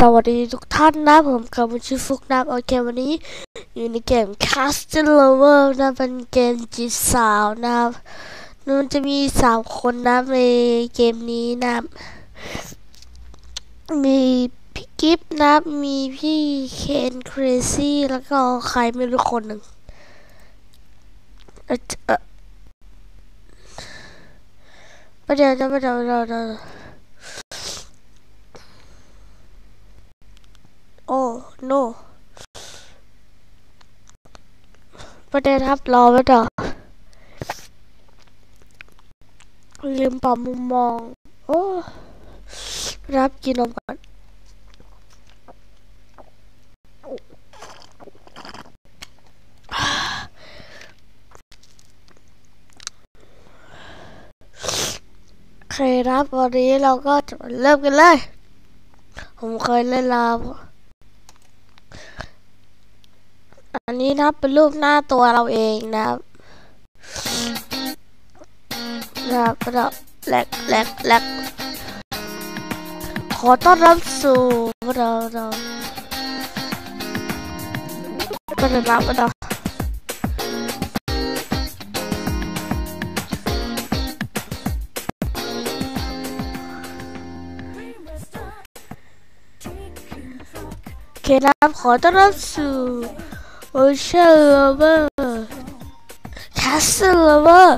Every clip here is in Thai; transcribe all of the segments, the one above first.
สวัสดีทุกท่านนะผมกับผมชื่อฟุกนะโอเควันนี้อยู่ในเกม Castle Lover นะเป็นเกมจีบสาวนะครับมันจะมีสามคนนะในเกมนี้นะมีพี่กิฟนะมีพี่เคนครีซี่แล้วก็ใครไม่รู้คนหนึ่งเออเออประเดี๋ยวจะประเดี๋ยวเดี๋ยว โอ้ no ประเด็นครับรอไว้ต่อลืมปรับมุมมอง โอ้รับกินนมก่อนเคครับวันนี้เราก็จะเริ่มกันเลย ผมเคยเล่นลาว อั นี้นะครับเป็นรูปหน้าตัวเราเองนะครับนะครับแล้วแลกแลกแลกขอต้อนรับสู่เราเราก็จะรับเราโอเคนะครับขอต้อนรับสู่ Ocean Lover Castle Lover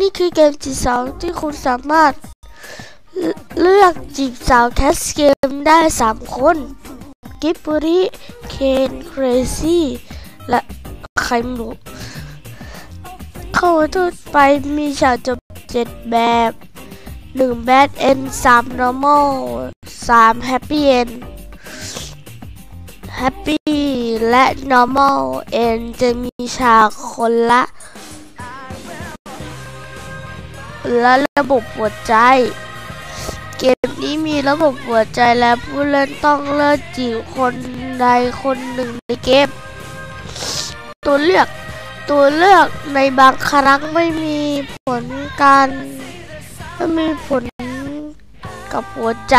นี่คือเกมจีบสาวที่คุณสามารถ เลือกจีบสาวแคสเกมได้ 3 คน กิฟบุรีเคนเครซี่และใครไม่รู้เข้ามาทุดไปมีฉากจบเจ็ดแบบ 1 Bad End 3 Normal 3 Happy End Happy และ Normal End จะมีฉากคนละ และระบบหัวใจ เกมนี้มีระบบหัวใจและผู้เล่นต้องเลือกจีบคนใดคนหนึ่งในเกม ตัวเลือกตัวเลือกในบางครั้งไม่มีผลการไม่มีผลกับหัวใจ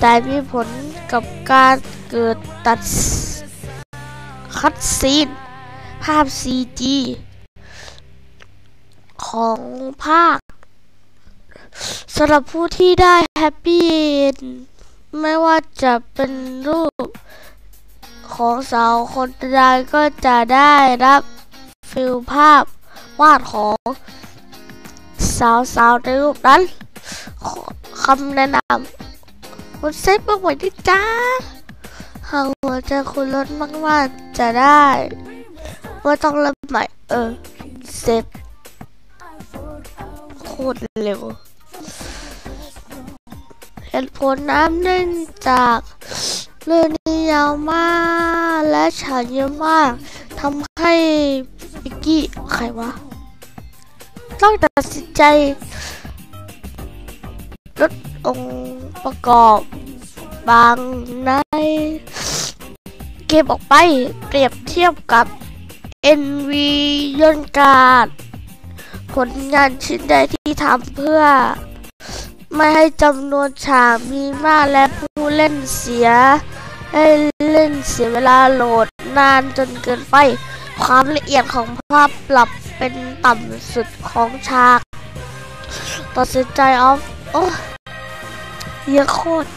แต่มีผลกับการเกิดตัด คัดซีนภาพ CG ของภาคสำหรับผู้ที่ได้แฮปปี้ไม่ว่าจะเป็นรูปของสาวคนใดก็จะได้รับฟิลภาพวาดของสาวๆในรูปนั้นคำแนะนำคุณเซฟเมื่อไหร่ดิจ้า หากหัวใจคุณลดมากๆจะได้ ว่าต้องเริ่มใหม่ เออ เซฟโคตรเร็วเหตุผลน้ำเนื่องจากเรื่องนี้ยาวมาก และฉากเยอะมากทำให้ปิกกี้ใครวะต้องตัดสินใจลดองค์ประกอบ บางในเกมออกไปเปรียบเทียบกับ NV ยนการผลงานชิ้นใดที่ทำเพื่อ ไม่ให้จำนวนฉากมีมากและผู้เล่นเสีย ให้เล่นเสียเวลาโหลดนานจนเกินไป ความละเอียดของภาพปรับเป็นต่ำสุดของฉากตัดสินใจออฟโอ้เยอะโคตร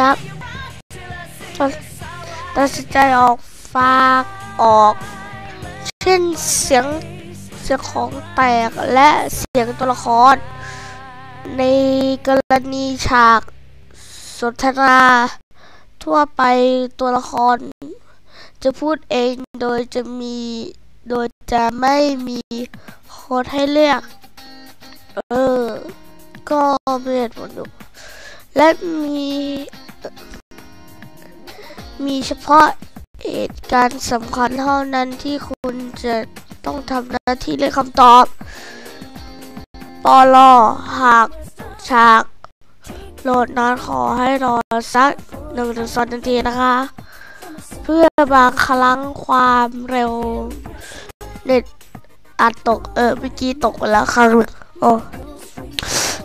ครับตัดสินใจออกฝากออกเช่นเสียงเสียงของแตกและเสียงตัวละคร ในกรณีฉากสนทนาทั่วไปตัวละคร จะพูดเองโดยจะมีโดยจะไม่มีโค้ดให้เลือก เออ ก็เปลี่ยนผลอยู่และมี มีเฉพาะเหตุการณ์สำคัญเท่านั้นที่คุณจะต้องทำหน้าที่เลือกคำตอบ ปลอหากฉากโหลดนานขอให้รอสักหนึ่งถึงสองนาทีนะคะ เพื่อบางครั้งความเร็ว เน็ตอาจตกเออเมื่อกี้ตกไปแล้วครั้งหนึ่งโอ้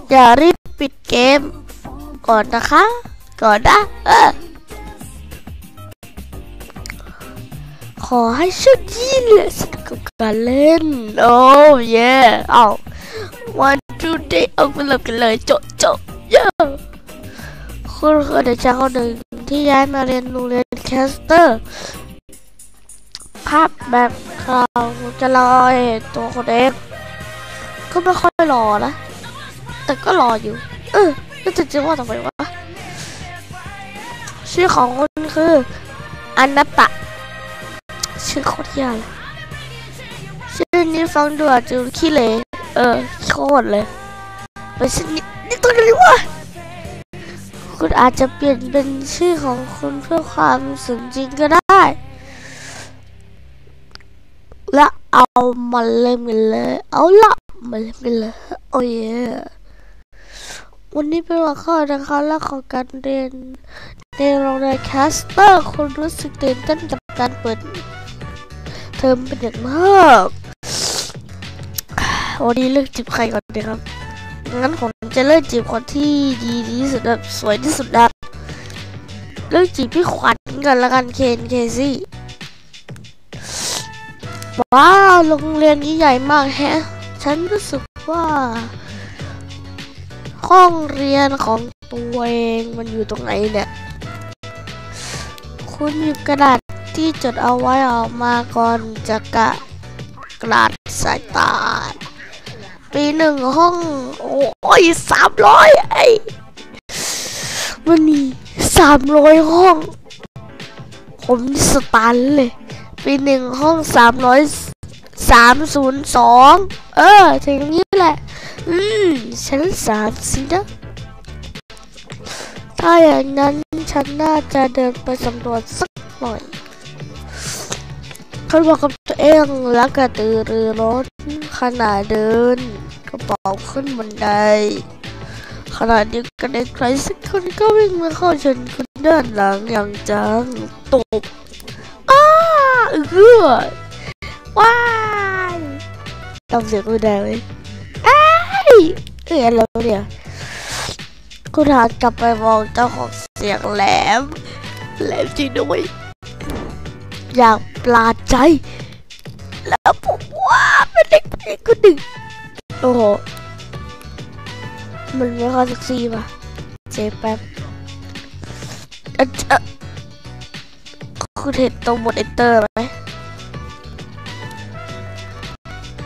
อย่ารีบปิดเกมก่อนนะคะ ก่อนนะเออ ขอให้โชุดยีเลยสนุกกับการเล่น โอ้เย่เอา one two three เอาไปเลยกันเลยโจะโจะเยอะคุณคือเด็กชายคนหนึ่งที่ย้ายมาเรียนโรงเรียนแคสเตอร์ ภาพแบบเราจะลอยตัวคนเองก็ไม่ค่อยรอนะ แต่ก็รออยู่ เออแล้วจะจะว่าทำไมวะชื่อของคุณคืออนัตตะ ชื่อโคตรยากเลยชื่อนี้ฟังดูอาจจะขี้เหร่เออโคตรเลยไปชื่อนี้นี่ตัวนี้วะคุณอาจจะเปลี่ยนเป็นชื่อของคุณเพื่อความสมจริงก็ได้ และเอามาเล่นกันเลย เอาละมาเล่นกันเลย โอ้ยวันนี้เป็นวันข้านะคะและของการเรียนในโรงเรียนแคสเตอร์คุณรู้สึกตื่นเต้นกับการเปิด เทอมเป็นอย่างมากวันนี้เลือกจีบใครก่อนดีครับ งั้นผมจะเลือกจีบคนที่ดีที่สุดแบบสวยที่สุดแบบเลือกจีบพี่ขวัญกันละกันเคนเคซี่ว้าวโรงเรียนนี้ใหญ่มากแฮะ ฉันรู้สึกว่า ห้องเรียนของตัวเองมันอยู่ตรงไหนเนี่ย คุณหยิบกระดาษ ที่จดเอาไว้ออกมาก่อนจะกะกระดาษสายตา ปีหนึ่งห้อง โอ้ยสามร้อยไอ้มันมีสามร้อยห้อง ผมสตันเลย ปีหนึ่งห้องสามร้อยสามศูนย์สองเออ ถึงนี้แหละ อืมชั้นสามสินะถ้าอย่างนั้นฉันน่าจะเดินไปสำรวจสักหน่อย เขาบอกกับตัวเองแล้วกระตือรือร้นขณะเดินกระเป๋าขึ้นบันไดขณะเดียวกันในใครสักคนก็วิ่งมาเข้าชนคุณด้านหลังอย่างจังตบอ้าเออว้ายทำเสียงกูได้ไหมอ้ายเอ้ยอะไรวเนี่ยคุณหันกลับไปมองเจ้าของเสียงแหลมแหลมจริงด้วย อย่างปลาดใจ แล้วผมว่าเป็นเด็กผู้หญิงคนหนึ่งโอ้โห มันไม่ค่อยเซ็กซี่ป่ะเจ๊แป๊บอะเอ่อคุณเห็นตรงบนเอนเตอร์ไหม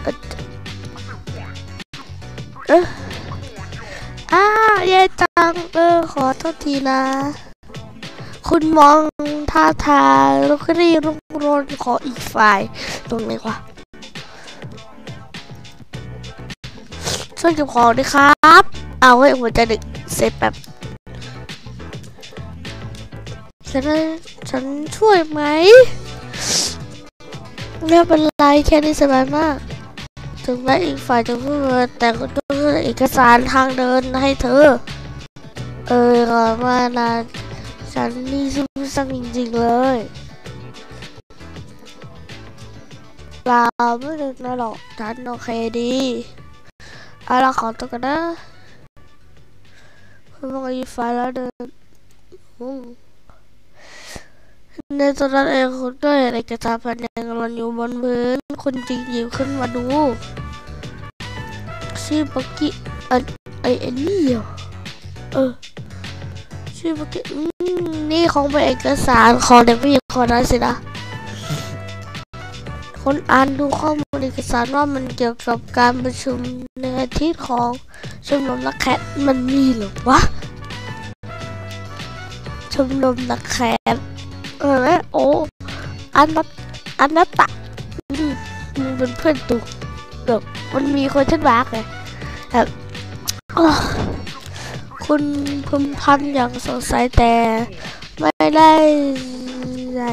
อะเอ๊ะอ้าแย่จัง เออ ขอโทษทีนะ คุณมองท่าทางล้วก็รีรุ่งโรนขออีกฝ่ายตรงไหนวะช่วยเก็บของด้วยครับ เอาไว้หัวใจดึกเซฟแบบฉันฉันช่วยไหมไม่เป็นไรแค่นี้สบายมาก ถึงแม้อีกฝ่ายจะพูดว่าแต่ก็ต้องเอกสารทางเดินให้เธอ เออก่อนว่านะ ฉันนี่ซุ่มซ่ามจริงๆเลยเปล่าไม่ถึงนะหรอกฉันโอเคดีเอาละขอตัวกันนะคุณมองอีกฝ่ายแล้วเดินในตอนนั้นเองคุณก็เห็นเอกสารแผ่นแดงหล่นอยู่บนพื้นคุณจริงหยิบขึ้นมาดูชื่อปักกี้ไอไอ้นี่เหรอเออ ชื่อปักกี้อืมนี่คงเป็นเอกสารของเด็กผู้หญิงคนนั้นสินะคนอ่านดูข้อมูลเอกสารว่ามันเกี่ยวกับการประชุมในอาทิตย์ของชมรมนักแคทมันมีหรอวะชมรมนักแคทเออแโอ้อันนัตอันนัตตะอืมมึงเป็นเพื่อนตูแบบมันมีคนชั้นบากไงแบบ คุณพึมพำอย่างสงสัยแต่ไม่ได้ใส่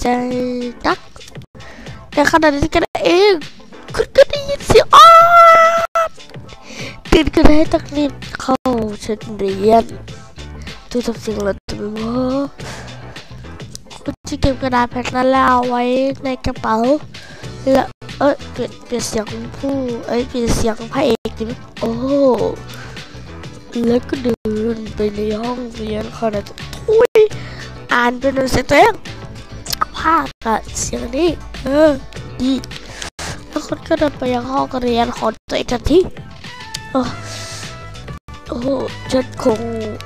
ใจนักแต่ขณะนี้กันเองคุณก็ได้ยินเสียงอ้าตื่นกันให้ตักรีบเข้าชั้นเรียนดูทำเสียงหลอนตัวไปหมดคุณจะเก็บกระดาษแผ่นนั้นแล้วเอาไว้ในกระเป๋าแล้วเอ้ยเปลี่ยนเปลี่ยนเสียงผู้เอ้ยเปลี่ยนเสียงพระเอกดิโอ้ แล้วก็เดินไปในห้องเรียนขณะทุยอ่านเป็นเสียงตัวเองภาคกับเสียงนี้เออดีแล้วคนก็เดินไปยังห้องเรียนของตัวเองทันทีโอ้โอ้ฉันคง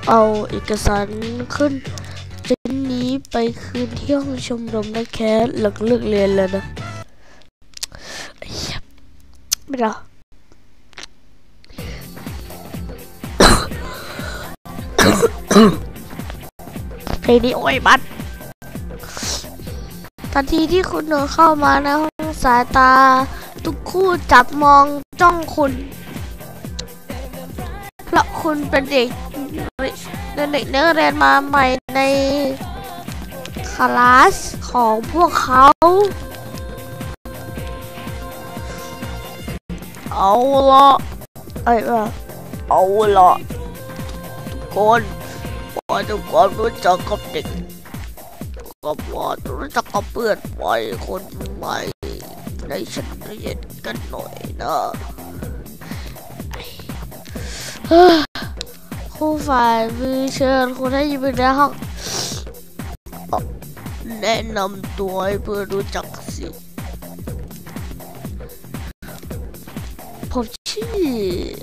เอาเอกสารขึ้นจะหนีไปคืนที่ห้องชมรมนักแคสหลังเลิกเรียนแล้วนะไอ้เหี้ยไม่ได้ เพลงนี้โอ้ยบัดทันทีที่คุณเดินเข้ามาในห้องสายตา ทุกคู่จับมองจ้องคุณเพราะคุณเป็นเด็กเป็นเด็กเนื้อเรียนมาใหม่ในคลาสของพวกเขา เอาละไอ้ว่าเอาละ คนว่าทุกคนรู้จักกับเด็กก็ว่ารู้จักกับเพื่อนใหม่คนใหม่ในชั้นเรียนกันหน่อยนะครูฝ่ายมือเชิญคุณให้ยืนในห้องแนะนำตัวให้เพื่อนรู้จักสิผมชื่อ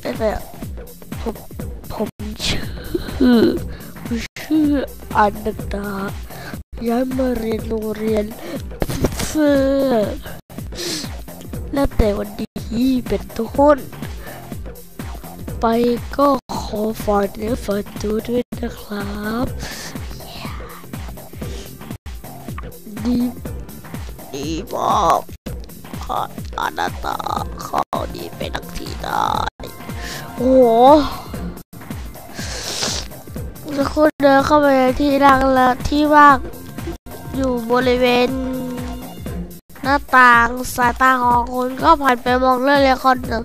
อะไรผมผม ชื่ออันดาย้ายมาเรียนโรงเรียนเฟื่อและแต่วันนี้เป็นต้นไปก็ขอฝากเนื้อฝากตัวด้วยนะครับดีดีมากอาอนาตาเขาดีเป็นนักที่ได้โอ้ แล้วคุณเดินเข้าไปในที่นั่งและที่ว่างอยู่บริเวณ หน้าต่างสายตาของคุณก็ผ่านไปมองเรื่องเล็กคนหนึ่ง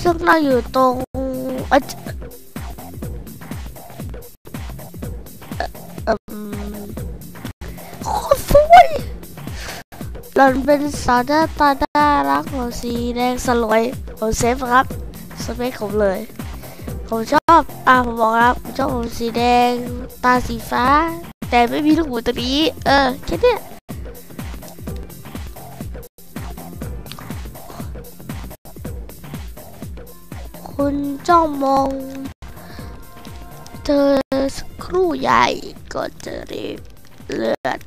ซึ่งนั่งอยู่ตรงเออเอ่ออืมโคตรสวยหล่อนเป็นสาวหน้าตาน่ารักหัวสีแดงสลวยผมเซฟครับ สเปคผมเลย ผมชอบ อ่าผมบอกครับผมชอบผมสีแดง ตาสีฟ้า แต่ไม่มีลูกหูตัวนี้ เออ แค่นี้คุณจ้องมอง เธอสักครู่ใหญ่ก็จะรีบเลือด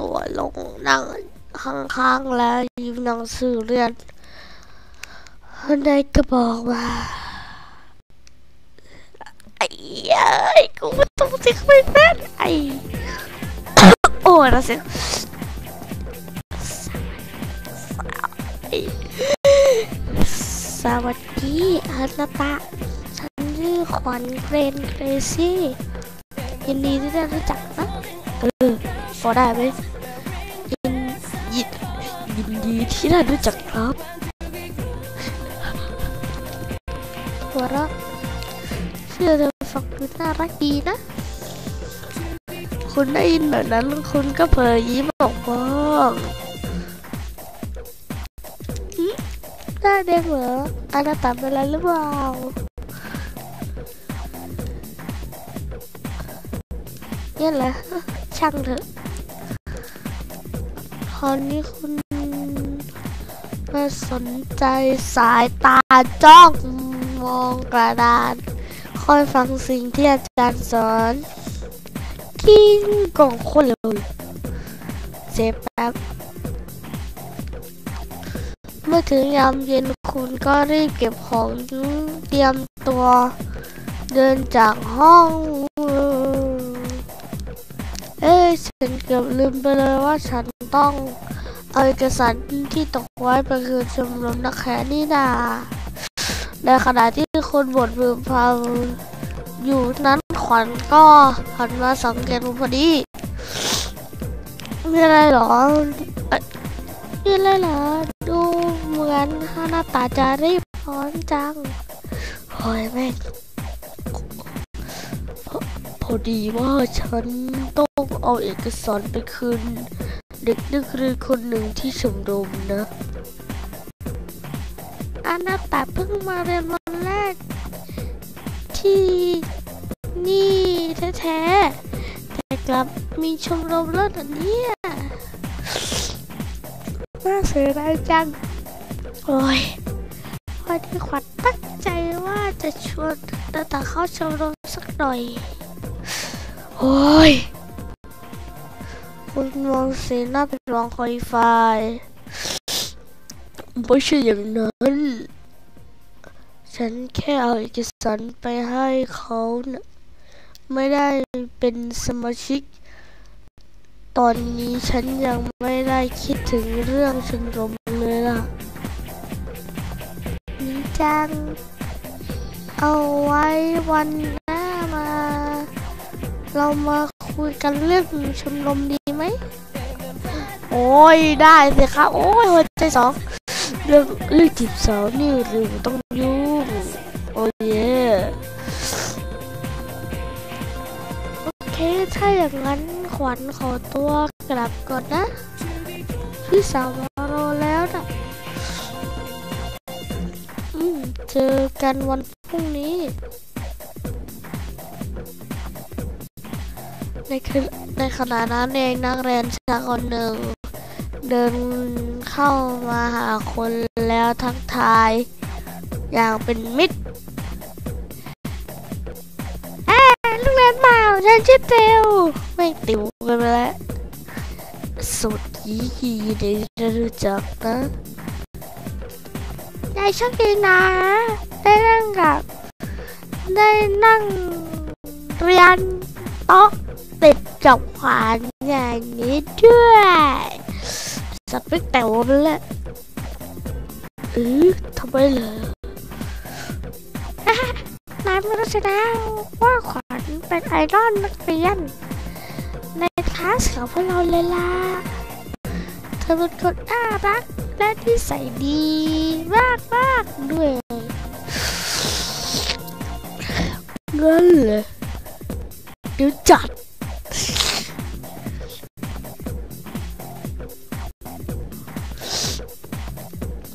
ตัวลงนั่งข้างๆแล้วยิบหนังสือเรียนในกระบอกว่า ไอ้เอ้ยกูไม่ต้องเสียงไม่แม่นไอ้โอ้ยนะเสียงสวัสดีอานาตะฉันชื่อขวัญเกรนเกรซี่ยินดีที่ได้รู้จักนะเออพอได้ไหมยินยินยินดีที่ได้รู้จักครับหัวเราะเชื่อเธอ ฟังดูน่ารักดีนะ คุณได้ยินแบบนั้นคุณก็เผยยิ้มออกมาหึได้เด็กเหรออาณาตัดไปแล้วหรือเปล่าเนี่ยแหละช่างเถอะคราวนี้คุณมาสนใจสายตาจ้องมองกระดาน อยฟังสิ่งที่อาจารย์สอนกิ้งกล่องคนเร็วเซฟแป๊บเมื่อถึงยามเย็นคุณก็รีบเก็บของเตรียมตัวเดินจากห้อง เอ้ยฉันเกือบลืมไปเลยว่าฉันต้องเอาเอกสารที่ตกไว้ไปคืนชมรมนักแข่นี่นา ในขณะที่คนบทมือพาอยู่นั้นขวัญก็หันมาสังเกตผมพอดีมีอะไรหรอมีอะไรหรอ ดูเหมือนหน้าตาจะรีบร้อนจังโอ้ยแม่พอดีว่าฉันต้องเอาเอกสารไปคืนเด็กนักเรียนคนหนึ่งที่ชมรมนะ อานาตาเพิ่งมาเรียนวันแรก ที่นี่แท้ๆ แต่กลับมีชมรมเลิศอันเนี้ยน่าเสียดายจัง โอ้ยวันที่ขวัญตั้งใจว่าจะชวนตาตาเข้าชมรมสักหน่อย โอ้ยคุณมองสีหน้าเป็นรองคอยไฟไม่ใช่อย่างนั้น ฉันแค่เอาเอกสารไปให้เขานะไม่ได้เป็นสมาชิก ตอนนี้ฉันยังไม่ได้คิดถึงเรื่องชมรมเลยล่ะนี่จัง เอาไว้วันหน้ามา เรามาคุยกันเรื่องชมรมดีไหม โอ้ยได้สิครับ โอ้ยหัวใจสอง เรื่องเรื่องจีบสาวนี่หรือต้องยุ่ อ้ยโอเค ถ้าอย่างนั้นขวัญขอตัวกลับก่อนนะ พี่สาวรอแล้วนะอืมเจอกันวันพรุ่งนี้ ในคืนในขณะนั้นเองนักเรียนชายคนหนึ่ง เดินเข้ามาหาคนแล้วทักทายอย่างเป็นมิตร อ้ยลูกเรียนเปล่าฉันชื่อเตวไม่ติวกันไปแล้วสวัสดียินดีที่รู้จักนะยายโชคดีนะ ได้นั่งกับได้นั่งเรียนโต๊ะติดจับขวานอย่างนี้ด้วยสัตว์ไม่แต่วนั่นแหละเออทำไมเหรอ นายไม่รู้สินะว่าขวัญเป็นไอดอลนักเรียน ในคลาสของพวกเราเลยล่ะ เธอเป็นคนน่ารักและที่ใส่ดีมากมากด้วยเงินเลยเดี๋ยวจัด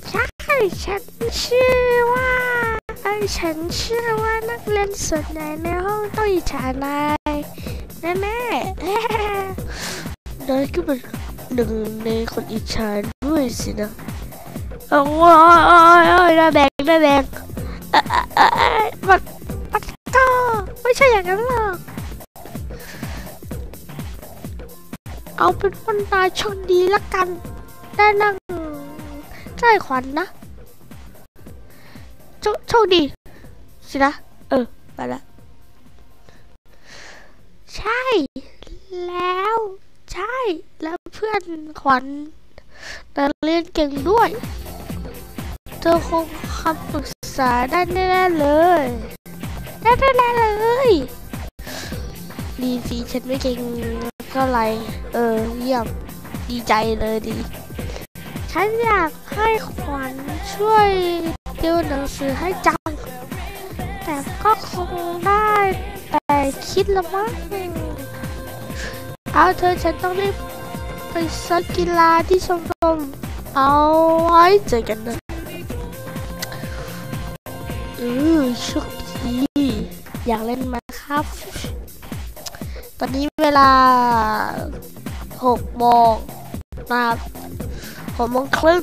ใช่ฉันชื่อว่า ฉันเชื่อว่านักเรียนส่วนใหญ่ในห้องต้องอิจฉานายแน่แน่นายก็เป็นหนึ่งในคนอิจฉาด้วยสินะ โอ้ยโอ้ยโอ้ยระแบงระแบงเอ่อเอ่อเอ่อมันมันก็ไม่ใช่อย่างนั้นหรอกเอาเป็นวันนายชคดีละกัน ได้นั่งใกล้ขวัญนนะ โชคดี สินะ เออ ไปละ ใช่ แล้ว ใช่ แล้วเพื่อนขวัญแต่เรียนเก่งด้วย เธอคงคำปรึกษาได้แน่เลยได้แน่เลย ดีสิฉันไม่เก่งก็ไร เออ เยี่ยม ดีใจเลยดี ฉันอยากให้ขวัญช่วยติวหนังสือให้จัง แต่ก็คงได้แต่คิดละมั้งเอาเธอฉันต้องรีบไปซ้อมกีฬาที่ชมรมเอาไว้เจอกันนะเออโชคดีอยากเล่นไหมาครับ ตอนนี้เวลาหกโมงนะครับ หกโมงครึ่ง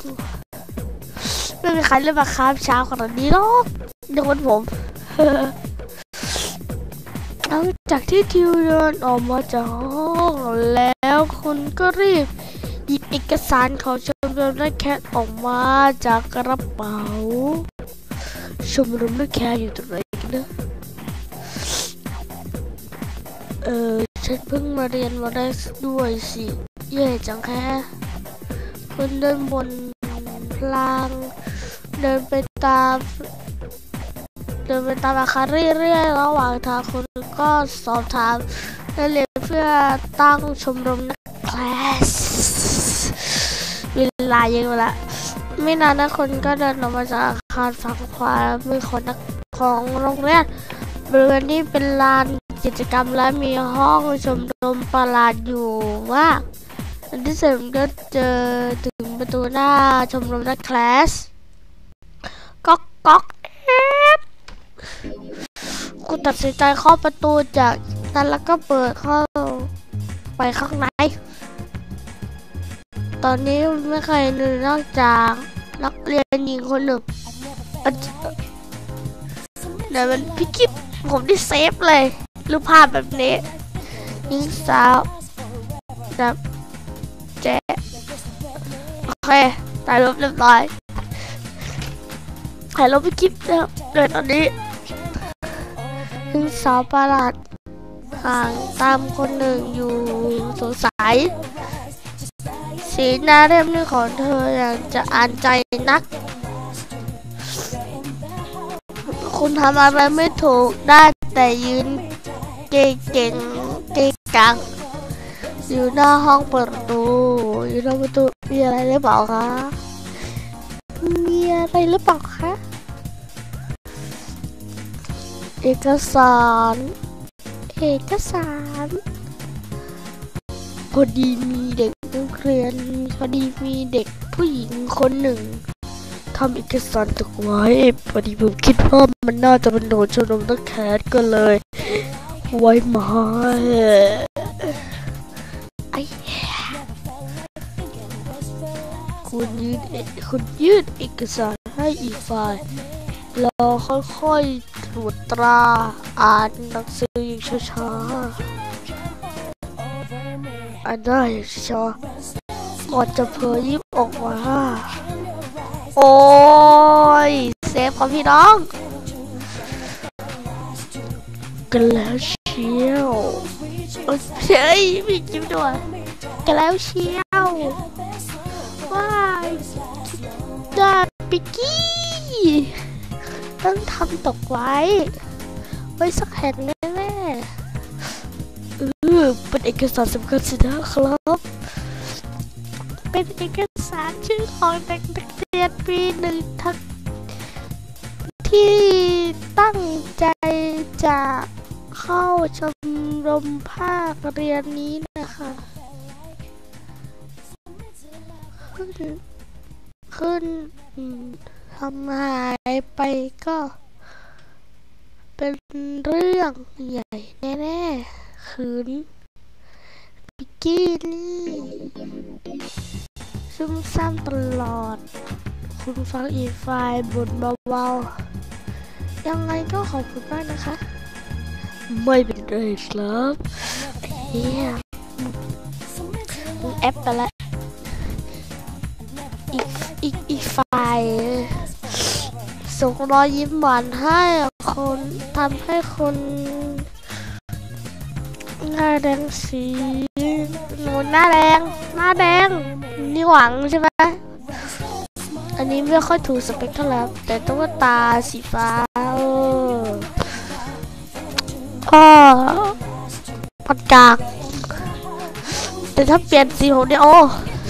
ไม่มีใครเล่นมาครับเช้าขนาดนี้หรอกยกเว้นผมหลังจากที่ทิวเดินออกมาจากห้องแล้วคุณก็รีบหยิบเอกสารของชมรมนักแคทออกมาจากกระเป๋า ชมรมนักแคทอยู่ตรงไหนกันนะเออฉันเพิ่งมาเรียนมาได้ด้วยสิแย่จังแค่ คุณเดินบนพลาง เดินไปตาม เดินไปตามอาคารเรื่อยๆ ระหว่างทางคุณก็สอบถามนักเรียนเพื่อตั้งชมรมนักคลาสเวลาเยอะละไม่นานนะคนก็เดินออกมาจากอาคารฝั่งขวามือของนักของโรงเรียนบริเวณนี้เป็นลานกิจกรรมและมีห้องชมรมประหลาดอยู่มา อันที่สุดก็เจอถึงประตูหน้าชมรมนักคลาสก๊อกก๊อกแอบคุณตัดสินใจเคาประตูจากนั้นแล้วก็เปิดเข้าไปข้างใน ตอนนี้ไม่เคยนึนอกจากนักเรียนหญิงคนหนึ่งอะเดี๋ยวมันพี่กิ๊บผมได้เซฟเลย รูปภาพแบบนี้หญิงสาวแบบ โอเคถ่ายรูปเรียบร้อยถ่ายรูปกิ๊บนะครับเดี๋ยวตอนนี้หญิงสาวประหลาดห่างตามคนหนึ่งอยู่สงสัยสีหน้าเรียบเรียบของเธออย่างจะอ่านใจนัก คุณทำอะไรไม่ถูกได้แต่ยืนเก่งเก่งเก่งกัง อยู่หน้าห้องเปิดประตู อยู่หน้าประตูมีอะไรหรือเปล่าคะมีอะไรหรือเปล่าคะเอกสารเอกสารพอดีมีเด็กนักเรียนพอดีมีเด็กผู้หญิงคนหนึ่งทำเอกสารตกไว้พอดีผมคิดว่ามันน่าจะเป็นโดนชนมตั้งแคสก็เลย ไว้มา คุณยืดเอคุณยืดเอกสารให้อีกฝ่ายรอค่อยๆตรวจตราอ่านหนังสืออย่างช้าๆอันได้ชอก่อนจะเผยยิบออกมาโอ้ยเซฟครับพี่น้อง กันแล้วเชียวโอ้ยเฮ้ยมีจิ้มด้วยกันแล้วเชียว ว้ายดาปิกกี้ ต้องทำตกไว้ ไว้สักแห่งแน่ๆเออเป็นเอกสารสำคัญสินะครับ เป็นเอกสารชื่อของเด็กนักเรียนปีหนึ่งทักที่ตั้งใจจะเข้าชมรมภาคเรียนนี้นะคะ ขึ้น ขึ้นอืมทำหายไปก็ เป็นเรื่องใหญ่แน่ๆคืนปิกกี้นี่ซุ่มซ่ามตลอด คุณฟังอีกฝ่ายบนเบาๆ ยังไงก็ขอบคุณมากนะคะ ไม่เป็นไรครับเฮียมึงแอปไปละ อีกอีกฝ่ายส่งรอยยิ้มหวานให้คนทำให้คนหน้าแดงสีหนูหน้าแดงหน้าแดงนี่หวังใช่ไหมอันนี้ไม่ค่อยถูกสเปคเท่าไหร่แต่ต้องตาสีฟ้าเออก็ปัดกาก แต่ถ้าเปลี่ยนสีผมเนี่ยโอ้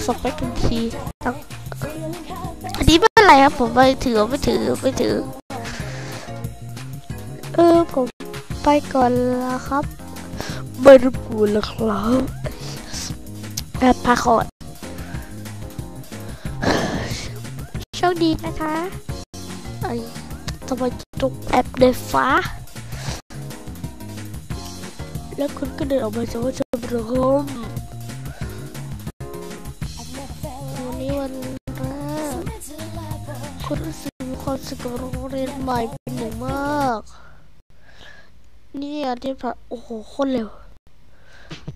สเปคทันทีต้ อันนี้ไม่เป็นไรครับผมไม่ถือไม่ถือไม่ถือ เออผมไปก่อนละครับไม่รบกวนแล้วครับแอบพักอนโชคดีนะคะไอ้ทำไมจุกแอปเดฟ้า แล้วคุณก็เดินออกมาจากชมรมวันนี้วัน คุณรู้สึกมีความสุขกับโรงเรียนใหม่เป็นอย่างมาก นี่อาทิตย์ผ่านโอ้โหคนเร็ว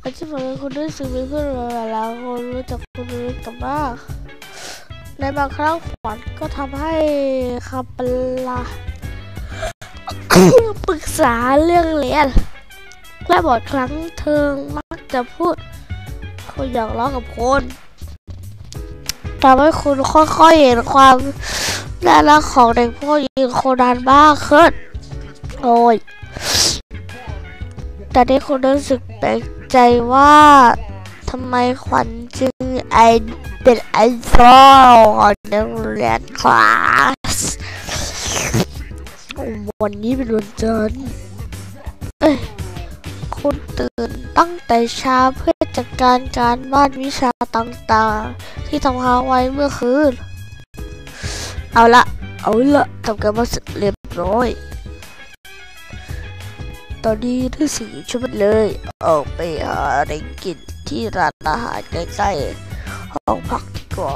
อาทิตย์ผ่านคุณรู้สึกมีเพื่อนหลายคนรู้จักคุณรู้จักมาก ในบางครั้งฝันก็ทำให้คาปลาปรึกษาเรื่องเรียนและบ่อยครั้งเธอมักจะพูดคุณอยากล้อกับคนทำให้คุณค่อยๆเห็นความ น่ารักของเด็กผู้หญิงคนนั้นมากขึ้น โอ้ยแต่ที่คุณรู้สึกแปลกใจว่าทำไมขวัญจึงไอเป็นไอดอลของนักเรียนคลาส วันนี้เป็นวันจันทร์เอ้ยคุณตื่นตั้งแต่เช้าเพื่อจัดการการบ้านวิชาต่างๆ ที่ทำค้างไว้เมื่อคืน เอาละ เอาละทำการบ้านเสร็จเรียบร้อย ตอนนี้รู้สึกชอบเลย ออกไปหาอะไรกินที่ร้านอาหารใกล้ๆห้องพักดีกว่า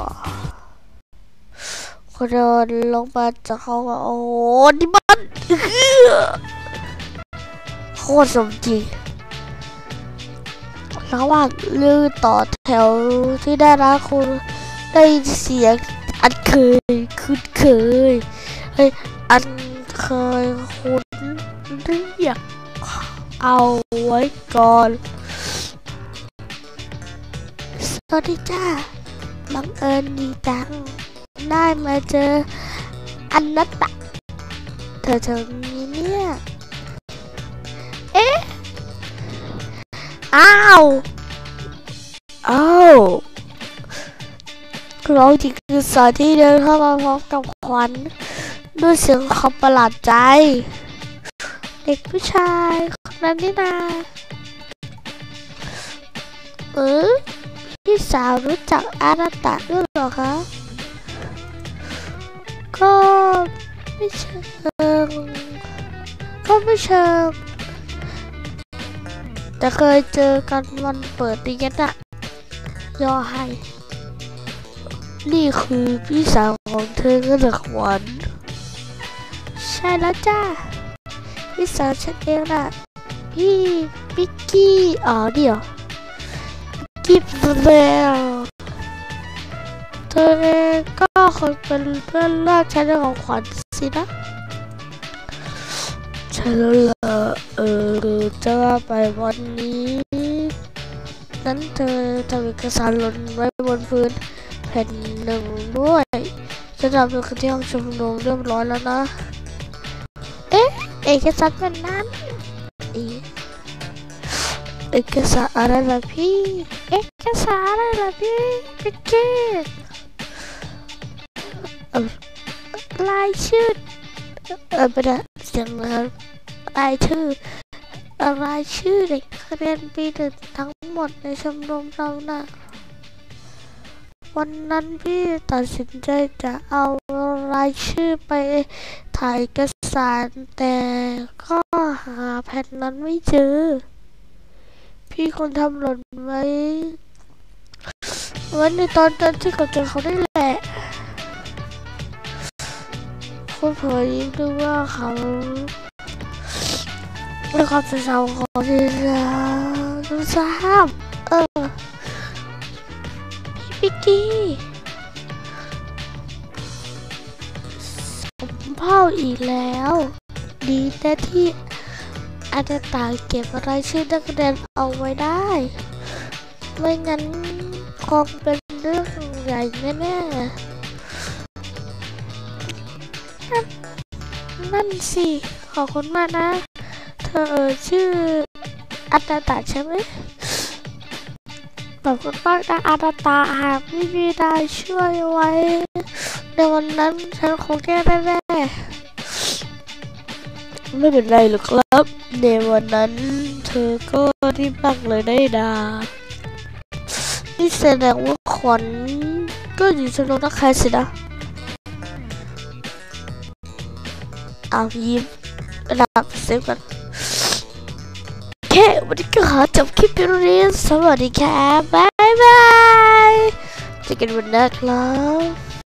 คนเดินลงมาจากห้องโอ้โหนี่มันโคตรสมจริงระหว่างลือต่อแถวที่ได้รับคุณได้เสียง อันเคยคุ้นเคยเฮ้ยอันเคยคุ้นเรียกเอาไว้ก่อน สวัสดีจ้าบังเอิญดีจัง ได้มาเจออันนัตตะเธอจะมีเนี่ย เอ๊ะ อ้าว อ้าว เราจริงคือสาที่เดินเข้ามาพร้อมกับขวัญด้วยเสียงคำประหลาดใจ เด็กผู้ชายคนนั้นนี่นาเออพี่สาวรู้จักอาราตะด้วยหรอคะก็ไม่เชิงก็ไม่เชิงแต่เคยเจอกันวันเปิดเรียนอะยอให้ นี่คือพี่สาวของเธอก็เหรอขวัญใช่แล้วจ้าพี่สาวฉันเองน่ะพี่ปิกกี้อ๋อเดี๋ยวกิฟเวลเธอเองก็คงเป็นเพื่อนเลิกฉันของขวัญสินะใช่แล้วล่ะเออจะว่าไปวันนี้ นั้นเธอทำเอกสารหล่นไว้บนพื้น แผ่นหนึ่งด้วยจะทำเป็นที่ห้องชุมนุมเรียบร้อยแล้วนะ เอ๊ะ เอกสารแบบนั้นเอกสารอะไรล่ะพี่เอกสารอะไรล่ะพี่พี่เก้เอ่อรายชื่อเออไม่ได้เสียงนะครับรายชื่อเอ่อรายชื่อเด็กเรียนปีหนึ่งทั้งหมดในชมรมเรานะ วันนั้นพี่ตัดสินใจจะเอารายชื่อไปถ่ายเอกสาร แต่ก็หาแผ่นนั้นไม่เจอ พี่คนทำหล่นไว้ไว้ในตอนนั้นที่กับเจอเขาได้แหละคุณเผยยิ้มดูว่าเขาด้วยความเศร้าของที่เราดูสามเออ พี่ปิกกี้สมเผ่าอีกแล้ว ดีแต่ที่อาจจะต่างเก็บรายชื่อนักเรียนเอาไว้ได้ ไม่งั้นคงเป็นเรื่องใหญ่แน่ๆนั่นสิ ขอบคุณมากนะ เธอเอ่ยชื่ออัตตาใช่ไหม ขอบคุณมากนะอัตตาหากไม่มีได้ช่วยไว้ ในวันนั้นฉันคงแก้แน่ๆไม่เป็นไรหรอกครับ ในวันนั้น เธอก็รีบมากเลยได้ดา นี่แสดงว่าขวัญก็อยู่ชมรมนักแข่สินะเอายิ้มระดับเซฟกัน เค วันนี้ก็ขอจบคลิปเพียงเท่านี้สวัสดีครับบ๊ายบายเจอกันวันหน้าครับ